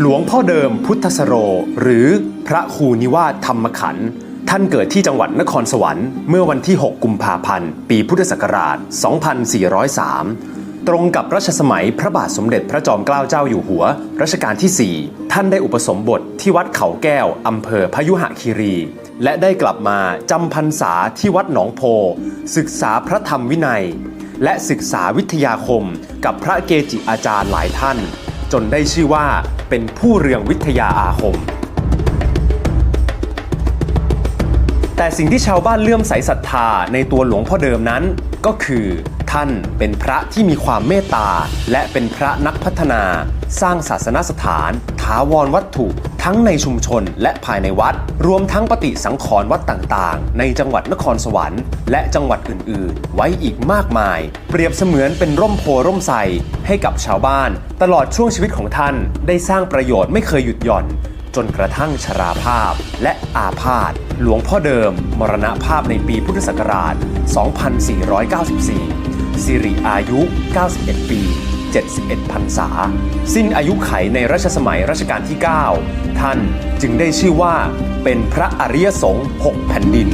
หลวงพ่อเดิมพุทธสโร หรือพระครูนิวาสธรรมขันธ์ท่านเกิดที่จังหวัดนครสวรรค์เมื่อวันที่ 6 กุมภาพันธ์ ปีพุทธศักราช 2403 ตรงกับรัชสมัยพระบาทสมเด็จพระจอมเกล้าเจ้าอยู่หัว รัชกาลที่ 4 ท่านได้อุปสมบทที่วัดเขาแก้ว อำเภอพยุหคีรี และได้กลับมาจำพรรษาที่วัดหนองโพ ศึกษาพระธรรมวินัย และศึกษาวิทยาคมกับพระเกจิอาจารย์หลายท่าน จนได้ชื่อว่าเป็นผู้เรืองวิทยาอาคม แต่สิ่งที่ชาวบ้านเลื่อมใสศรัทธาในตัวหลวงพ่อเดิมนั้นก็คือ ท่านเป็นพระที่มีความเมตตา และเป็นพระนักพัฒนา สร้างศาสนสถาน ถาวรวัตถุ ทั้งในชุมชนและภายในวัด รวมทั้งปฏิสังขรณ์วัดต่างๆ ในจังหวัดนครสวรรค์ และจังหวัดอื่นๆ ไว้อีกมากมาย เปรียบเสมือนเป็นร่มโพร่มไทรให้กับชาวบ้าน ตลอดช่วงชีวิตของท่าน ได้สร้างประโยชน์ไม่เคยหยุดหย่อนจนกระทั่งชราภาพและอาพาธหลวงพ่อเดิม มรณภาพในปีพุทธศักราช 2494 สิริอายุ 91 ปี 71พรรษา สิ้นอายุไขในรัชสมัยรัชกาลที่ 9 ท่านจึงได้ชื่อว่าเป็นพระอริยสงฆ์6แผ่นดิน